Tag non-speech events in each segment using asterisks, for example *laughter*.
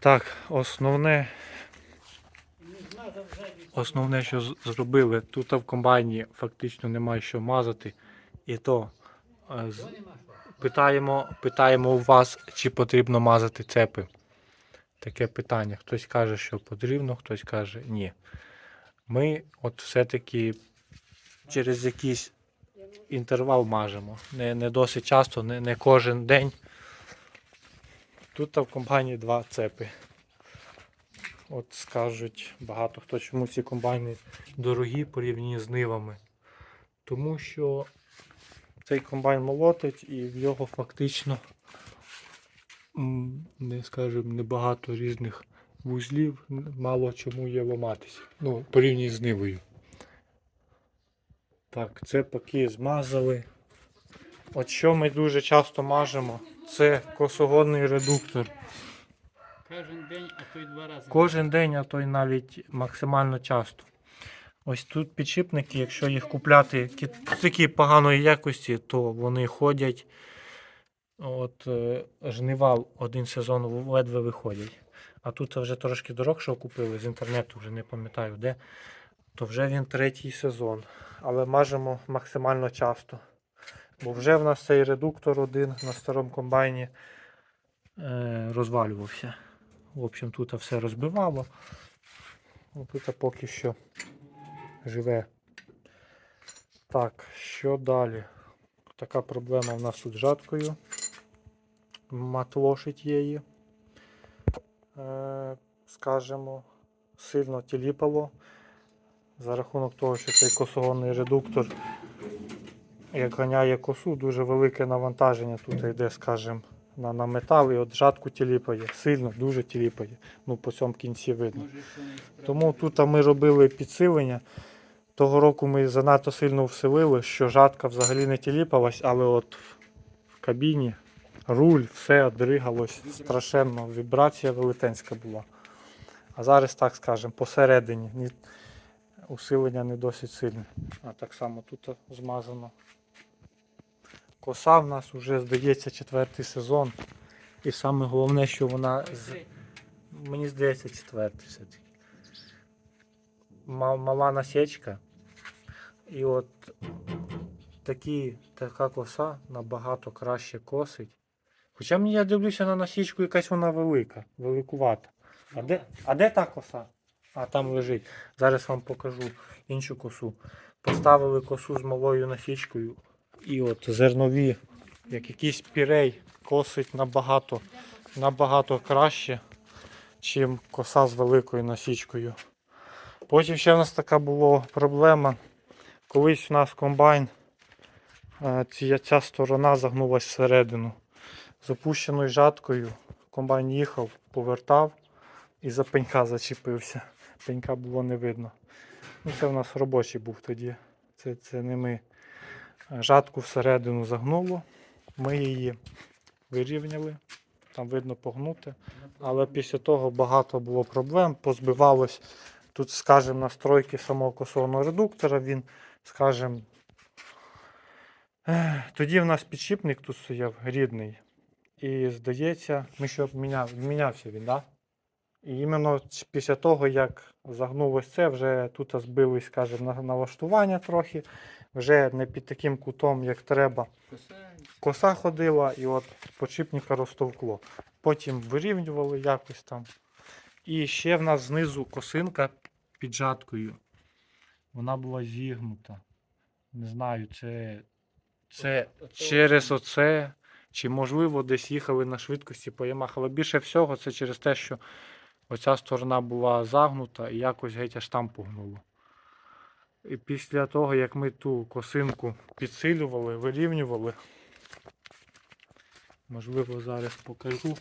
Так, основне, основне, що зробили, тут в комбайні фактично немає що мазати. І то е, питаємо, питаємо у вас, чи потрібно мазати цепи. Таке питання. Хтось каже, що потрібно, хтось каже ні. Ми от все-таки через якийсь інтервал мажемо. Не, не досить часто, не, не кожен день. Тут в компанії два цепи. От скажуть багато хто, чому ці комбайни дорогі порівняні з нивами. Тому що цей комбайн молотить і в нього фактично не скажімо, небагато різних вузлів, мало чому є ламатися. Ну, порівняно з нивою. Так, це паки змазали. От що ми дуже часто мажемо, це косогонний редуктор. Кожен день, а то й два рази. Кожен день, а то й навіть максимально часто. Ось тут підшипники, якщо їх купляти кі- такі поганої якості, то вони ходять. От е, жнива один сезон ледве виходять. А тут це вже трошки дорогшого купили з інтернету, вже не пам'ятаю де. То вже він третій сезон. Але мажемо максимально часто. Бо вже в нас цей редуктор один на старому комбайні е, розвалювався. В общем, тут все розбивало. Ну, Тут поки що живе. Так, що далі? Така проблема в нас тут з жаткою. Матлошить її. Е, скажемо, сильно тіліпало. За рахунок того, що цей косогонний редуктор, як ганяє косу, дуже велике навантаження тут йде, скажімо, на, на метал і от жатку тіліпає. Сильно, дуже тіліпає. Ну, по цьому кінці видно. Тому тут ми робили підсилення. Того року ми занадто сильно всилили, що жатка взагалі не тіліпалась, але от в кабіні руль, все дригалось страшенно. Вібрація велетенська була. А зараз, так скажемо, посередині. Усилення не досить сильне. А так само тут змазано. Коса в нас вже, здається, четвертий сезон. І саме головне, що вона з... Мені здається, четвертий все-таки. Мала насічка. І от такі, така коса набагато краще косить. Хоча я дивлюся на насічку, якась вона велика, великувата. А де, а де та коса? А там лежить. Зараз вам покажу іншу косу. Поставили косу з малою насічкою. І от зернові, як якийсь пірей, косить набагато, набагато краще, чим коса з великою насічкою. Потім ще в нас така була проблема. Колись у нас комбайн, е, ця, ця сторона загнулася всередину. З опущеною жаткою комбайн їхав, повертав і за пенька зачепився. Пенька було не видно. Ну, це в нас робочий був тоді. Це, це не ми. Жатку всередину загнуло. Ми її вирівняли. Там видно погнути. Але після того багато було проблем, позбивалось. Тут, скажімо, настройки самого косового редуктора, він, скажімо, тоді в нас підшипник тут стояв рідний. І здається, ми ще обміняв, мінявся він, да? І іменно після того, як загнулось це, вже тут збились, скажімо, на- налаштування трохи, вже не під таким кутом, як треба Коса, ходила і от подшипника розтовкло. Потім вирівнювали якось там. І ще в нас знизу косинка під жаткою. Вона була зігнута. Не знаю, це, це через оце. Чи можливо десь їхали на швидкості по ямах. Але більше всього це через те, що оця сторона була загнута і якось геть аж там погнуло. І після того, як ми ту косинку підсилювали, вирівнювали, можливо, зараз покажу.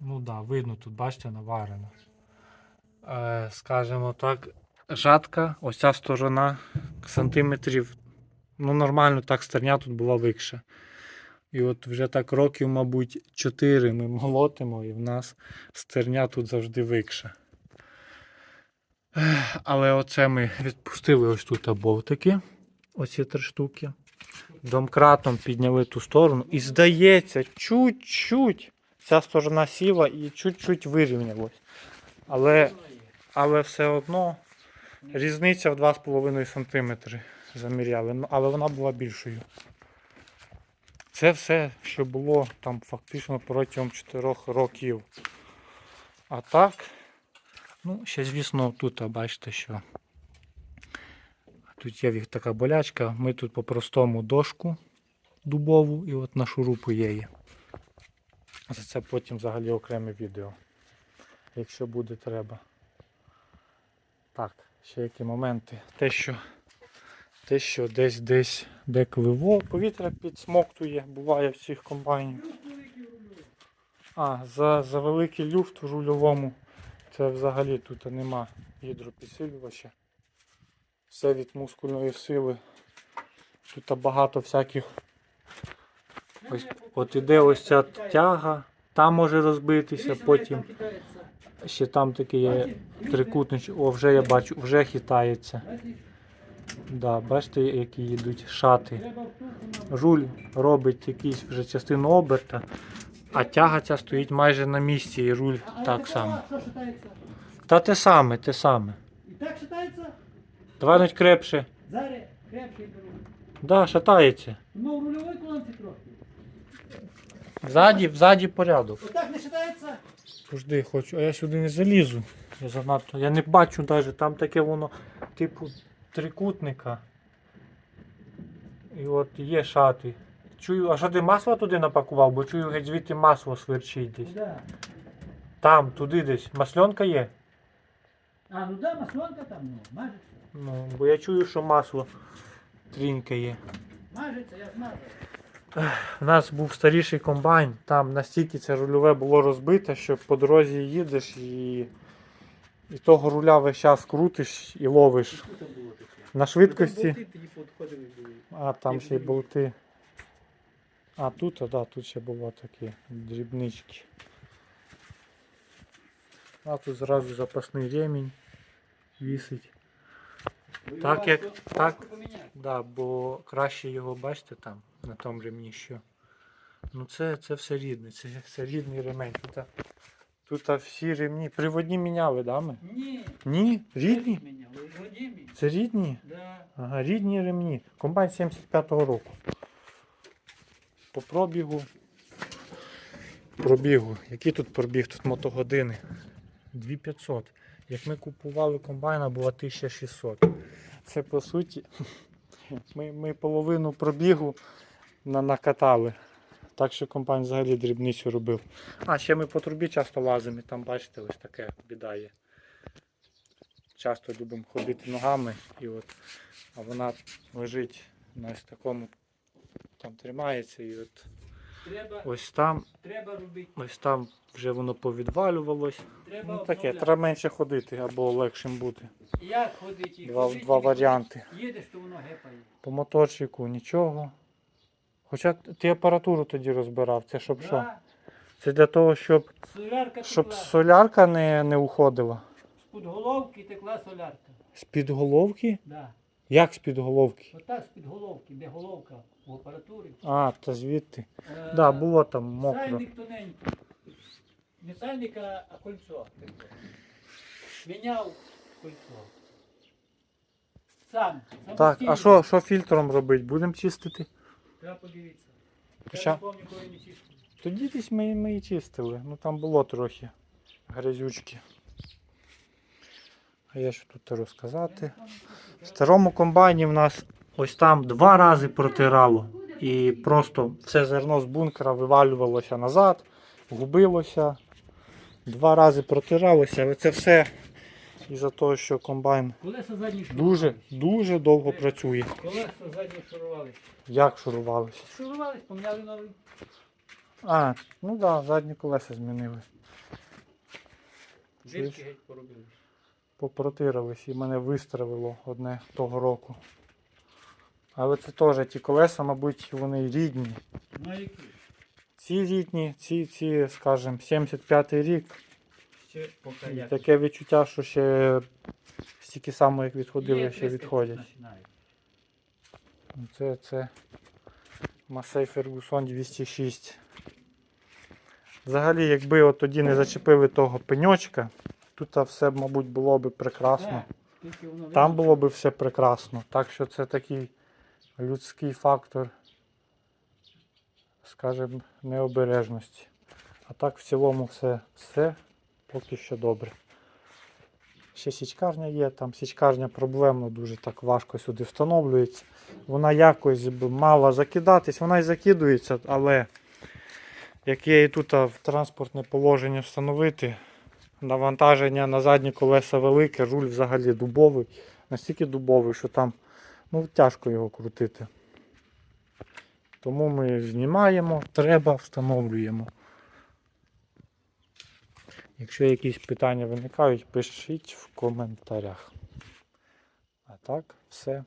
Ну так, да, видно, тут, бачите, наварено. Е, скажімо так, жатка, ось ця сторона сантиметрів. Ну, нормально так стерня тут була викша. І от вже так років, мабуть, 4 ми молотимо, і в нас стерня тут завжди викша. Але оце ми відпустили ось тут болтики. Оці три штуки. Домкратом підняли ту сторону. І здається, чуть-чуть ця сторона сіла і чуть-чуть вирівнялось. Але, але все одно різниця в 2,5 см заміряли. Ну, але вона була більшою. Це все, що було там фактично протягом 4 років. А так, ну, ще, звісно, тут бачите, що тут є така болячка. Ми тут по-простому дошку дубову і от на шурупу є. За це потім взагалі окреме відео. Якщо буде треба. Так, ще які моменти. Те, що, те, що десь десь деколи во, повітря підсмоктує, буває в цих комбайнів. А, за, за великий люфт у рульовому це взагалі тут нема гідропідсилювача. Все від мускульної сили. Тут багато всяких. Ось, от іде ось ця тяга, там може розбитися, потім ще там такий є трикутнич. О, вже я бачу, вже хитається. Да, бачите, які йдуть шати. Руль робить якусь вже частину оберта, а тяга ця стоїть майже на місці, і руль так само. Та те саме, те саме. І так шатається? Давай навіть крепше. Зараз крепкий беру. Да, шатається. Ну, в рульовій колонці трохи. Ззаді, ззаді порядок. Отак не шатається? Пожди, хочу, а я сюди не залізу. Я занадто. Я не бачу навіть, там таке воно, типу, трикутника. І от є шати. Чую, а що ти масло туди напакував? Бо чую, геть звідти масло сверчить десь. Да. Там, туди десь. Масльонка є? А, ну да, маслонка там, ну, мажеться. Ну, бо я чую, що масло трінькає. Мажеться, я змазав. У нас був старіший комбайн, там настільки це рульове було розбите, що по дорозі їдеш і, і того руля весь час крутиш і ловиш. На швидкості. Були. А там ще й болти. А тут, а, да, тут ще було такі дрібнички. А тут зразу запасний ремінь вісить. Так, як- так. Да, бо краще його, бачите, там, на тому ремні що. Ну це, це все рідне, це все рідний ремень. Тут, тут всі ремні. Приводні міняли, да, ми? Ні. Ні, рідні. Міняли. Це рідні? Да. Ага, рідні ремні. Комбайн 75-го року. По пробігу. Пробігу. Який тут пробіг? Тут мотогодини. 2500. Як ми купували комбайна, була 1600. Це по суті. *laughs* Ми, ми половину пробігу на, накатали. Так що комбайн взагалі дрібницю робив. А, ще ми по трубі часто лазимо, і там бачите, ось таке біда є. Часто любимо ходити ногами, і от, а вона лежить на ось такому, там тримається, і от Треба, ось там, треба робити. ось там вже воно повідвалювалось. Треба Ну таке, треба менше ходити або легшим бути. Як ходити? Два, Ходити, два варіанти. Їдеш, то воно гепає. По моторчику нічого. Хоча ти апаратуру тоді розбирав, це щоб що? Да. Це для того, щоб, Солярка щоб текла. солярка не, не уходила. З-під головки текла солярка. З-під головки? Да. Як з-під головки? Отак з-під головки, де головка в апаратурі. А, та звідти. Е, Да, було там мокро. Сальник тоненький. Не сальник, а, а кольцо. Міняв кольцо. Сам. Сам Так, а що, що фільтром робити? Будемо чистити? Треба подивитися. Хоча- Я не пам'ятаю, коли не чистив. Тоді десь ми, ми і чистили. Ну там було трохи грязючки. А я що тут розказати? В старому комбайні в нас ось там два рази протирало. І просто все зерно з бункера вивалювалося назад, губилося. Два рази протиралося, але це все із-за того, що комбайн дуже, дуже довго працює. Колеса задні шурувалися. Як шурувалося? Шурувались, поміняли новий. А, ну так, да, задні колеса змінили. Геть поробили. Попротирались і мене вистравило одне того року. Але це теж ті колеса, мабуть, вони рідні. Ну а які? Ці рідні, ці, ці, скажімо, 75-й рік. Поки як. таке відчуття, що ще стільки само, як відходили, ще відходять. Ну, Це, це Масей Фергусон 206. Взагалі, якби от тоді не зачепили того пеньочка, тут все, мабуть, було би прекрасно. Там було би все прекрасно. Так що це такий людський фактор, скажімо, необережності. А так в цілому все, все поки що добре. Ще січкарня є, там січкарня проблемно, дуже так важко сюди встановлюється. Вона якось мала закидатись, вона і закидується, але як я її тут в транспортне положення встановити, навантаження на задні колеса велике, руль взагалі дубовий, настільки дубовий, що там ну, тяжко його крутити. Тому ми знімаємо, треба, встановлюємо. Якщо якісь питання виникають, пишіть в коментарях. А так, все.